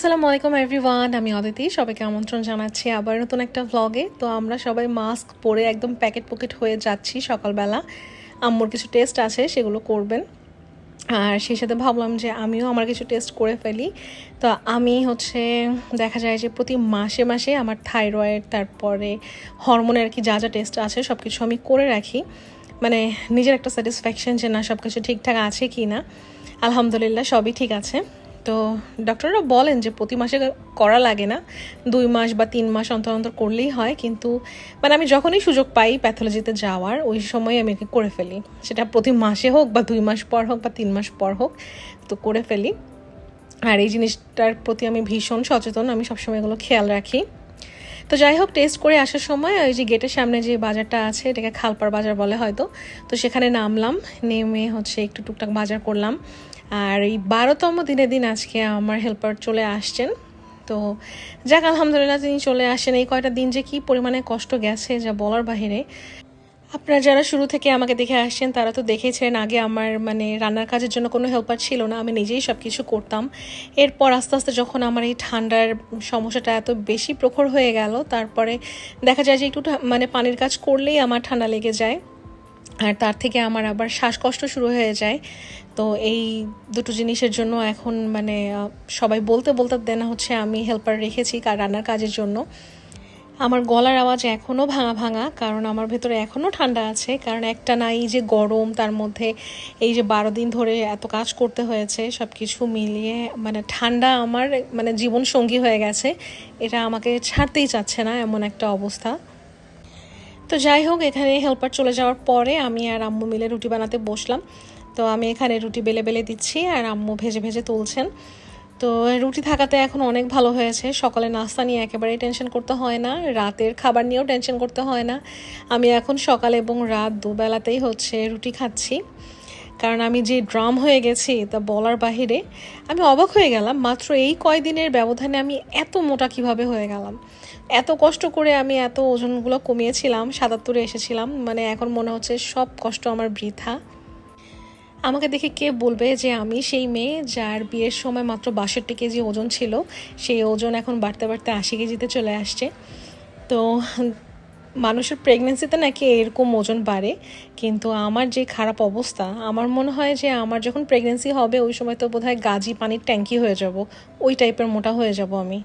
আসসালামু আলাইকুম এভরিওয়ান আমি অদিতি, সবাইকে আমন্ত্রণ জানাচ্ছি আবার নতুন একটা ভ্লগে তো আমরা সবাই মাস্ক পরে একদম প্যাকেট পকেট হয়ে যাচ্ছি সকালবেলা। আম্মুর কিছু টেস্ট আছে, সেগুলো করবেন। আর সেই সাথে ভাবলাম যে আমিও আমার কিছু টেস্ট করে ফেলি। তো আমি হচ্ছে, দেখা যায় যে প্রতি মাসে মাসে আমার থাইরয়েড তারপরে হরমোনের আর কি যা যা টেস্ট আছে সব কিছু আমি করে রাখি। মানে নিজের একটা স্যাটিসফ্যাকশন যে না সব কিছু ঠিকঠাক আছে কি না আলহামদুলিল্লাহ, সবই ঠিক আছে। তো ডক্টররা বলেন যে প্রতি মাসে করা লাগে না। দুই মাস বা তিন মাস অন্তর অন্তর করলেই হয়, কিন্তু মানে আমি যখনই সুযোগ পাই প্যাথোলজিতে যাওয়ার, ওই সময় আমি একে করে ফেলি। সেটা প্রতি মাসে হোক বা দুই মাস পর হোক বা তিন মাস পর হোক, তো করে ফেলি। আর এই জিনিসটার প্রতি আমি ভীষণ সচেতন, আমি সবসময় এগুলো খেয়াল রাখি। তো যাই হোক টেস্ট করে আসার সময় ওই যে গেটের সামনে যে বাজারটা আছে, এটাকে খালপাড় বাজার বলে হয়তো, তো সেখানে নামলাম। নেমে হচ্ছে একটু টুকটাক বাজার করলাম। আর এই বারোতম দিনে দিন আজকে আমার হেল্পার চলে আসছেন। তো যাক, আলহামদুলিল্লাহ তিনি চলে আসেন। এই কয়টা দিন যে কি পরিমাণে কষ্ট গেছে যা বলার বাহিরে। আপনারা যারা শুরু থেকে আমাকে দেখে আসছেন, তারা তো দেখেছেন আগে আমার মানে রান্নার কাজের জন্য কোনো হেল্পার ছিল না। আমি নিজেই সব কিছু করতাম। এরপর আস্তে আস্তে যখন আমার এই ঠান্ডার সমস্যাটা এত বেশি প্রখর হয়ে গেল, তারপরে দেখা যায় যে একটু মানে পানির কাজ করলেই আমার ঠান্ডা লেগে যায়। আর তার থেকে আমার আবার শ্বাসকষ্ট শুরু হয়ে যায়। তো এই দুটো জিনিসের জন্য এখন মানে সবাই বলতে বলতে দেনা হচ্ছে আমি হেল্পার রেখেছি রান্নার কাজের জন্য। আমার গলার আওয়াজ এখনও ভাঙা ভাঙা, কারণ আমার ভেতরে এখনও ঠান্ডা আছে। কারণ একটা না, এই যে গরম, তার মধ্যে এই যে বারো দিন ধরে এত কাজ করতে হয়েছে সব কিছু মিলিয়ে মানে ঠান্ডা আমার মানে জীবন সঙ্গী হয়ে গেছে। এটা আমাকে ছাড়তেই চাচ্ছে না এমন একটা অবস্থা। তো যাই হোক, এখানে হেল্পার চলে যাওয়ার পরে আমি আর আম্মু মিলে রুটি বানাতে বসলাম। তো আমি এখানে রুটি বেলে বেলে দিচ্ছি আর আম্মু ভেজে ভেজে তুলছেন। তো রুটি থাকাতে এখন অনেক ভালো হয়েছে। সকালে নাস্তা নিয়ে একেবারেই টেনশন করতে হয় না, রাতের খাবার নিয়েও টেনশন করতে হয় না। আমি এখন সকাল এবং রাত দুবেলাতেই হচ্ছে রুটি খাচ্ছি। কারণ আমি যে ড্রাম হয়ে গেছি তা বলার বাহিরে আমি অবাক হয়ে গেলাম। মাত্র এই কয়দিনের ব্যবধানে আমি এত মোটা কীভাবে হয়ে গেলাম? এত কষ্ট করে আমি এত ওজনগুলো কমিয়েছিলাম, সাতাত্তরে এসেছিলাম মানে এখন মনে হচ্ছে সব কষ্ট আমার বৃথা। আমাকে দেখে কে বলবে যে আমি সেই মেয়ে যার বিয়ের সময় মাত্র বাষট্টি কেজি ওজন ছিল, সেই ওজন এখন বাড়তে বাড়তে আশি কেজিতে চলে আসছে। তো মানুষের প্রেগনেন্সিতে নাকি এরকম ওজন বাড়ে, কিন্তু আমার যে খারাপ অবস্থা, আমার মনে হয় যে আমার যখন প্রেগনেন্সি হবে, ওই সময় তো বোধহয় গাজি পানির ট্যাঙ্কি হয়ে যাব, ওই টাইপের মোটা হয়ে যাব আমি।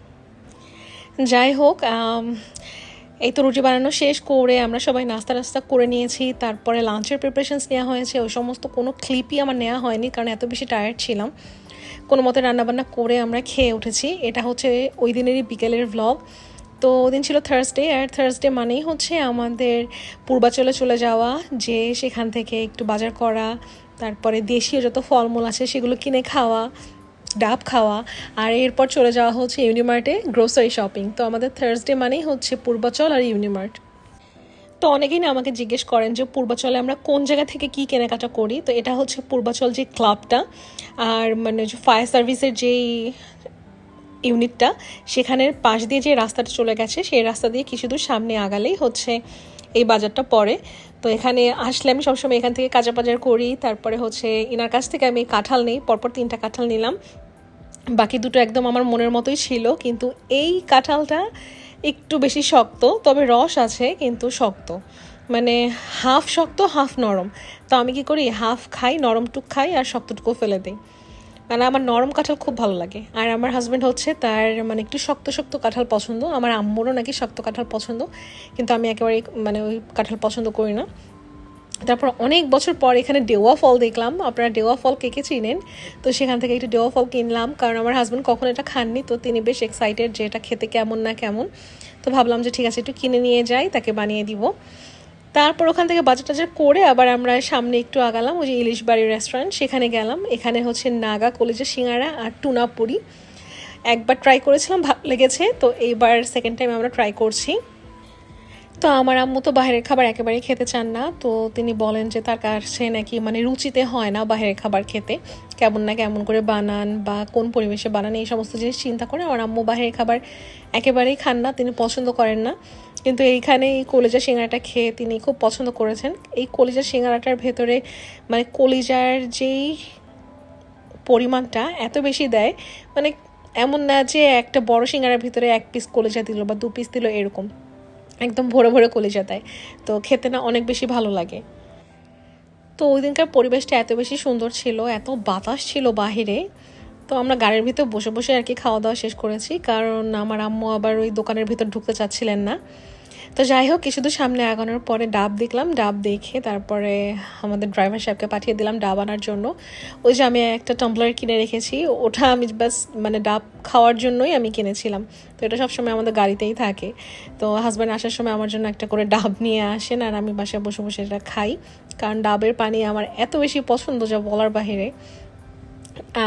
যাই হোক এই তো রুটি বানানো শেষ করে আমরা সবাই নাস্তা টাস্তা করে নিয়েছি, তারপরে লাঞ্চের প্রিপারেশনস নেওয়া হয়েছে, ওই সমস্ত কোনো ক্লিপই আমার নেওয়া হয়নি, কারণ এত বেশি টায়ার্ড ছিলাম। কোনো মতে রান্নাবান্না করে আমরা খেয়ে উঠেছি, এটা হচ্ছে ওই দিনেরই বিকেলের ভ্লগ তো ওদিন ছিল থার্সডে আর থার্সডে মানেই হচ্ছে আমাদের পূর্বাচলে চলে যাওয়া, যে সেখান থেকে একটু বাজার করা, তারপরে দেশীয় যত ফলমূল আছে সেগুলো কিনে খাওয়া ডাব খাওয়া, আর এরপর চলে যাওয়া হচ্ছে ইউনিমার্টে গ্রোসারি শপিং তো আমাদের থার্সডে মানেই হচ্ছে পূর্বাচল আর ইউনিমার্ট তো অনেকেই না আমাকে জিজ্ঞেস করেন যে পূর্বাচলে আমরা কোন জায়গা থেকে কি কেনাকাটা করি? তো এটা হচ্ছে পূর্বাচল যে ক্লাবটা আর মানে যে ফায়ার সার্ভিসের যেই ইউনিটটা সেখানের পাশ দিয়ে যে রাস্তাটা চলে গেছে, সেই রাস্তা দিয়ে কিছু দূর সামনে আগালেই হচ্ছে এই বাজারটা পড়ে। তো এখানে আসলে আমি সবসময় এখান থেকে কাঁচা বাজার করি, তারপরে হচ্ছে এনার কাছ থেকে আমি কাঁঠাল নিই, পরপর তিনটা কাঁঠাল নিলাম। বাকি দুটো একদম আমার মনের মতোই ছিল, কিন্তু এই কাঁঠালটা একটু বেশি শক্ত, তবে রস আছে, কিন্তু শক্ত। মানে হাফ শক্ত, হাফ নরম। তো আমি কি করি, হাফ খাই, নরমটুক খাই আর শক্তটুকু ফেলে দিই। মানে আমার নরম কাঁঠাল খুব ভালো লাগে। আর আমার হাজব্যান্ড হচ্ছে তার মানে একটু শক্ত শক্ত কাঁঠাল পছন্দ। আমার আম্মুরও নাকি শক্ত কাঁঠাল পছন্দ, কিন্তু আমি একেবারে মানে ওই কাঁঠাল পছন্দ করি না। তারপর অনেক বছর পর এখানে ডেওয়া ফল দেখলাম। আপনারা ডেওয়া ফল কে কে চিনেন? তো সেখান থেকে একটু ডেওয়া ফল কিনলাম, কারণ আমার হাজব্যান্ড কখনো এটা খাননি, তো তিনি বেশ এক্সাইটেড যে এটা খেতে কেমন না কেমন। তো ভাবলাম যে ঠিক আছে, একটু কিনে নিয়ে যাই, তাকে বানিয়ে দিব। তারপর ওখান থেকে বাজার টাজার করে আবার আমরা সামনে একটু আগালাম, ওই যে ইলিশ বাড়ি রেস্টুরেন্ট সেখানে গেলাম। এখানে হচ্ছে নাগা কলেজের সিঙ্গারা আর টুনা পুরি। একবার ট্রাই করেছিলাম, ভালো লেগেছে। তো এইবার সেকেন্ড টাইম আমরা ট্রাই করছি। তো আমার আম্মু তো বাইরের খাবার একেবারেই খেতে চান না। তো তিনি বলেন যে, তার কাছে নাকি মানে রুচিতে হয় না বাইরের খাবার খেতে। কেমন না কেমন করে বানান বা কোন পরিবেশে বানান, এই সমস্ত জিনিস চিন্তা করে আমার আম্মু বাইরের খাবার একেবারেই খান না, তিনি পছন্দ করেন না। কিন্তু এইখানে এই কলিজা সিঙ্গারাটা খেয়ে তিনি খুব পছন্দ করেছেন। এই কলিজা সিঙ্গারাটার ভেতরে মানে কলিজার যেই পরিমাণটা এত বেশি দেয় মানে এমন না যে একটা বড় সিঙ্গারার ভিতরে এক পিস কলিজা দিল বা দু পিস দিল, এরকম। একদম ভরে ভরে কলিজা দেয়। তো খেতে না অনেক বেশি ভালো লাগে। তো ওই দিনকার পরিবেশটা এত বেশি সুন্দর ছিল, এত বাতাস ছিল বাহিরে। তো আমরা গাড়ির ভিতর বসে বসে আর কি খাওয়া দাওয়া শেষ করেছি। কারণ আমার আম্মু আবার ওই দোকানের ভিতর ঢুকতে চাচ্ছিলেন না। তো যাই হোক, কিছু সামনে আগানোর পরে ডাব দেখলাম, ডাব দেখে তারপরে আমাদের ড্রাইভার সাহেবকে পাঠিয়ে দিলাম ডাব আনার জন্য। ওই যে আমি একটা টাম্বলার কিনে রেখেছি, ওটা আমি বাস মানে ডাব খাওয়ার জন্যই আমি কিনেছিলাম। তো এটা সবসময় আমাদের গাড়িতেই থাকে। তো হাজব্যান্ড আসার সময় আমার জন্য একটা করে ডাব নিয়ে আসেন আর আমি বাসায় বসে বসে এটা খাই। কারণ ডাবের পানি আমার এত বেশি পছন্দ যা বলার বাহিরে।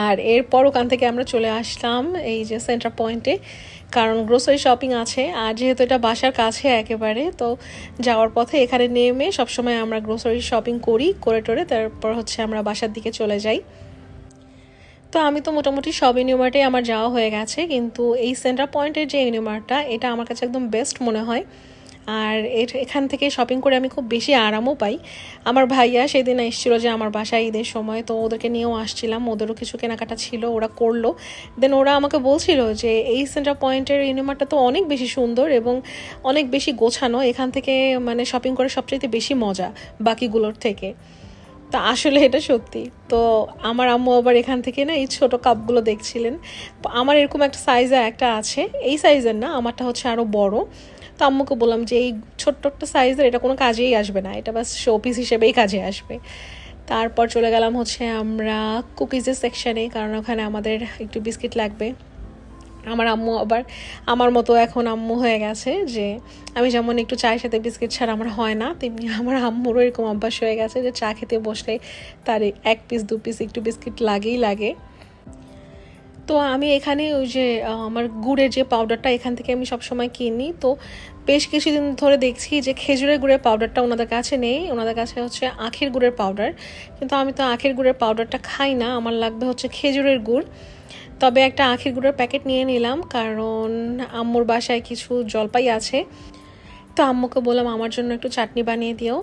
আর এরপর ওখান থেকে আমরা চলে আসলাম এই যে সেন্টার পয়েন্টে কারণ গ্রোসারি শপিং আছে। আর যেহেতু এটা বাসার কাছে একেবারে, তো যাওয়ার পথে এখানে নেমে সবসময় আমরা গ্রোসারি শপিং করি, করে টোরে, তারপর হচ্ছে আমরা বাসার দিকে চলে যাই। তো আমি তো মোটামুটি সব ইউনিমার্টে আমার যাওয়া হয়ে গেছে, কিন্তু এই সেন্টার পয়েন্টের যে ইউনিমার্টটা এটা আমার কাছে একদম বেস্ট মনে হয়। আর এখান থেকে শপিং করে আমি খুব বেশি আরামও পাই। আমার ভাইয়া সেদিন এসেছিল যে আমার বাসায় ঈদের সময়, তো ওদেরকে নিয়েও আসছিলাম। ওদেরও কিছু কেনাকাটা ছিল, ওরা করল। দেন ওরা আমাকে বলছিল যে এই সেন্টার পয়েন্টের ইউনিমার্টটা তো অনেক বেশি সুন্দর এবং অনেক বেশি গোছানো। এখান থেকে মানে শপিং করে সবচেয়ে বেশি মজা বাকিগুলোর থেকে। তা আসলে এটা সত্যি। তো আমার আম্মু আবার এখান থেকে না এই ছোট কাপগুলো দেখছিলেন। আমার এরকম একটা সাইজে একটা আছে। এই সাইজের না, আমারটা হচ্ছে আরও বড়। তো আম্মুকে বললাম যে, এই ছোট্ট একটা সাইজের এটা কোনো কাজেই আসবে না। এটা বাস শোপিস হিসেবেই কাজে আসবে। তারপর চলে গেলাম হচ্ছে আমরা কুকিজের সেকশানে কারণ ওখানে আমাদের একটু বিস্কিট লাগবে। আমার আম্মু আবার, আমার মতো এখন আম্মু হয়ে গেছে যে, আমি যেমন একটু চায়ের সাথে বিস্কিট ছাড়া আমার হয় না, তেমনি আমার আম্মুরও এরকম অভ্যাস হয়ে গেছে যে, চা খেতে বসলে তার এক পিস দু পিস একটু বিস্কিট লাগেই লাগে। তো আমি এখানে ওই যে আমার গুড়ের যে পাউডারটা এখান থেকে আমি সবসময় কিনি। তো বেশ কিছুদিন ধরে দেখছি যে খেজুরের গুড়ের পাউডারটা ওনাদের কাছে নেই। ওনাদের কাছে হচ্ছে আখের গুড়ের পাউডার কিন্তু আমি তো আখের গুড়ের পাউডারটা খাই না। আমার লাগবে হচ্ছে খেজুরের গুড়। তবে একটা আখের গুড়ের প্যাকেট নিয়ে নিলাম। কারণ আম্মুর বাসায় কিছু জলপাই আছে। তো আম্মুকে বললাম, আমার জন্য একটু চাটনি বানিয়ে দিও।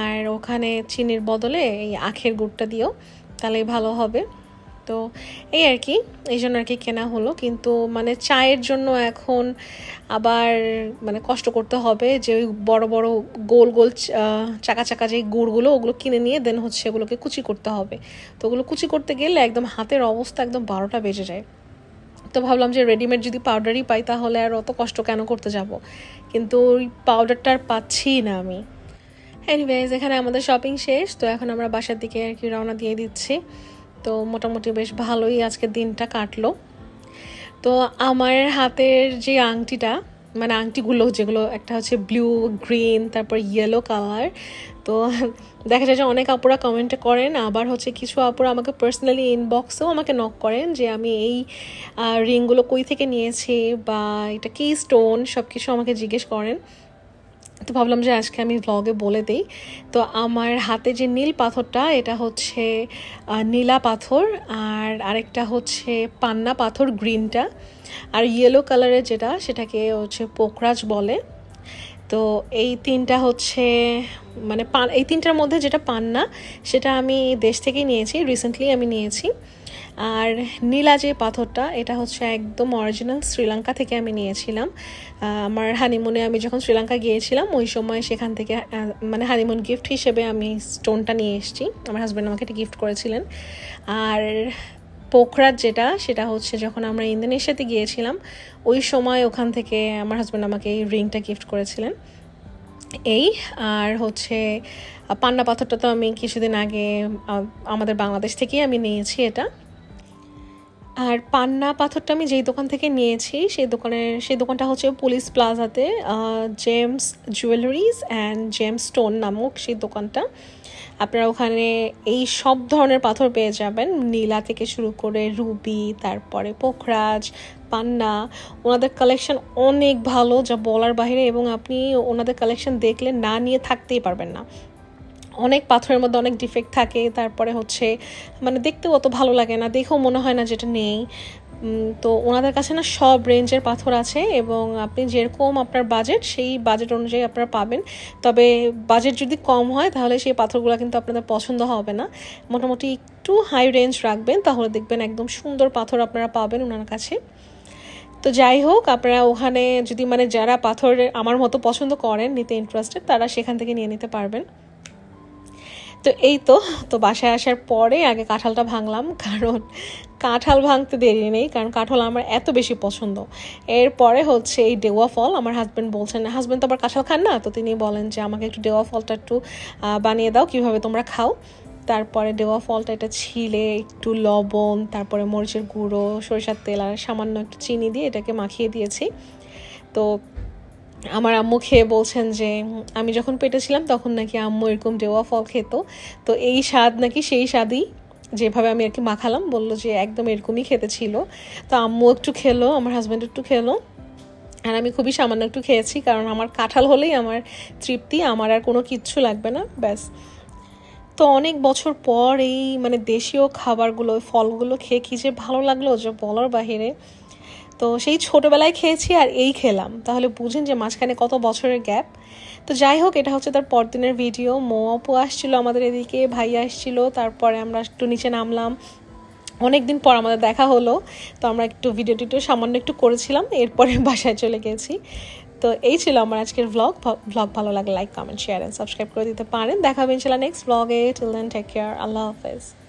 আর ওখানে চিনির বদলে এই আখের গুড়টা দিও। তাহলেই ভালো হবে। তো এই আর কি, এই জন্য আর কি কেনা হলো। কিন্তু মানে চায়ের জন্য এখন আবার মানে কষ্ট করতে হবে যে ওই বড় বড় গোল গোল চাকা চাকা যে গুড়গুলো ওগুলো কিনে নিয়ে দেন হচ্ছে ওগুলোকে কুচি করতে হবে। তো ওগুলো কুচি করতে গেলে একদম হাতের অবস্থা একদম বারোটা বেজে যায়। তো ভাবলাম যে রেডিমেড যদি পাউডারই পাই তাহলে আর অত কষ্ট কেন করতে যাব? কিন্তু ওই পাউডারটা আর পাচ্ছি না আমি। এনিওয়েজ এখানে আমাদের শপিং শেষ, তো এখন আমরা বাসার দিকে আর কি রওনা দিয়ে দিচ্ছি। তো মোটামুটি বেশ ভালোই আজকে দিনটা কাটলো। তো আমার হাতের যে আংটিটা মানে আংটিগুলো যেগুলো, একটা হচ্ছে ব্লু গ্রিন তারপর ইয়েলো কালার তো দেখা যায় যে অনেক আপুরা কমেন্টে করেন, আবার হচ্ছে কিছু আপুরা আমাকে পার্সোনালি ইনবক্সেও আমাকে নক করেন যে আমি এই রিংগুলো কই থেকে নিয়েছি বা এটা কি স্টোন সব কিছু আমাকে জিজ্ঞেস করেন। তো ভাবলাম যে আজকে আমি ভ্লগে বলে দিই। তো আমার হাতে যে নীল পাথরটা, এটা হচ্ছে নীলা পাথর আর আরেকটা হচ্ছে পান্না পাথর গ্রিনটা আর ইয়েলো কালারের যেটা, সেটাকে হচ্ছে পোখরাজ বলে। তো এই তিনটা হচ্ছে মানে এই তিনটার মধ্যে যেটা পান্না, সেটা আমি দেশ থেকেই নিয়েছি রিসেন্টলি আমি নিয়েছি। আর নীলা যে পাথরটা, এটা হচ্ছে একদম অরিজিনাল শ্রীলঙ্কা থেকে আমি নিয়েছিলাম। আমার হানিমুনে আমি যখন শ্রীলঙ্কা গিয়েছিলাম, ওই সময় সেখান থেকে মানে হানিমুন গিফট হিসেবে আমি স্টোনটা নিয়ে এসেছি। আমার হাজব্যান্ড আমাকে এটা গিফট করেছিলেন। আর পোখরাজ যেটা, সেটা হচ্ছে যখন আমরা ইন্দোনেশিয়াতে গিয়েছিলাম, ওই সময় ওখান থেকে আমার হাজব্যান্ড আমাকে এই রিংটা গিফট করেছিলেন। এই, আর হচ্ছে পান্না পাথরটা তো আমি কিছুদিন আগে আমাদের বাংলাদেশ থেকেই আমি নিয়েছি এটা। আর পান্না পাথরটা আমি যেই দোকান থেকে নিয়েছি, সেই দোকানের সেই দোকানটা হচ্ছে police প্লাজাতে gems jewelleries and gems stone নামক সেই দোকানটা। আপনারা ওখানে এই সব ধরনের পাথর পেয়ে যাবেন। নীলা থেকে শুরু করে রুবি, তারপরে পোখরাজ, পান্না। ওনাদের কালেকশন অনেক ভালো, যা বলার বাহিরে এবং আপনি ওনাদের কালেকশন দেখলে না নিয়ে থাকতেই পারবেন না। অনেক পাথরের মধ্যে অনেক ডিফেক্ট থাকে, তারপরে হচ্ছে মানে দেখতেও অত ভালো লাগে না, দেখেও মনে হয় না যেটা নেই। তো ওনাদের কাছে না সব রেঞ্জের পাথর আছে এবং আপনি যেরকম আপনার বাজেট সেই বাজেট অনুযায়ী আপনারা পাবেন। তবে বাজেট যদি কম হয়, তাহলে সেই পাথরগুলো কিন্তু আপনাদের পছন্দ হবে না। মোটামুটি একটু হাই রেঞ্জ রাখবেন, তাহলে দেখবেন একদম সুন্দর পাথর আপনারা পাবেন ওনার কাছে। তো যাই হোক, আপনারা ওখানে যদি মানে যারা পাথর আমার মতো পছন্দ করেন, নিতে ইন্টারেস্টেড তারা সেখান থেকে নিয়ে নিতে পারবেন। তো এই তো তো বাসায় আসার পরে আগে কাঁঠালটা ভাঙলাম, কারণ কাঁঠাল ভাঙতে দেরি নেই, কারণ কাঁঠাল আমার এত বেশি পছন্দ। এরপরে হচ্ছে এই ডেওয়া ফল, আমার হাজব্যান্ড বলছেন হাজব্যান্ড তো আবার কাঁঠাল খান না? তো তিনি বলেন যে, আমাকে একটু ডেওয়া ফলটা একটু বানিয়ে দাও, কীভাবে তোমরা খাও? তারপরে ডেওয়া ফলটা এটা ছিলে, একটু লবণ, তারপরে মরিচের গুঁড়ো, সরিষার তেল, আর সামান্য একটু চিনি দিয়ে এটাকে মাখিয়ে দিয়েছি। তো আমার আম্মু খেয়ে বলছেন যে, আমি যখন পেটে ছিলাম তখন নাকি আম্মু এরকম ডেওয়া ফল খেত। তো এই স্বাদ নাকি সেই স্বাদই যেভাবে আমি আর কি মাখালাম, বলল যে একদম এরকমই খেতে ছিল। তো আম্মু একটু খেলো, আমার হাজব্যান্ড একটু খেলো। আর আমি খুবই সামান্য একটু খেয়েছি, কারণ আমার কাঁঠাল হলেই আমার তৃপ্তি, আমার আর কোনো কিচ্ছু লাগবে না, ব্যাস। তো অনেক বছর পর এই মানে দেশীয় খাবারগুলো, ফলগুলো খেয়ে কী যে ভালো লাগল যে বলার বাহিরে। তো সেই ছোটোবেলায় খেয়েছি আর এই খেলাম। তাহলে বুঝেন যে মাঝখানে কত বছরের গ্যাপ। তো যাই হোক, এটা হচ্ছে তার পরদিনের ভিডিও। মো আপু আসছিল আমাদের এদিকে ভাই আসছিল, তারপরে আমরা একটু নিচে নামলাম। অনেক দিন পর আমাদের দেখা হলো, তো আমরা একটু ভিডিও টিডিও সামান্য একটু করেছিলাম, এরপরে বাসায় চলে গেছি। তো এই ছিল আমার আজকের ভ্লগ ভ্লগ ভালো লাগলে like comment share and subscribe করে দিতে পারেন। দেখা হবে ইনশাল্লাহ নেক্সট ভ্লগে টিল দেন টেক কেয়ার আল্লাহ হাফেজ।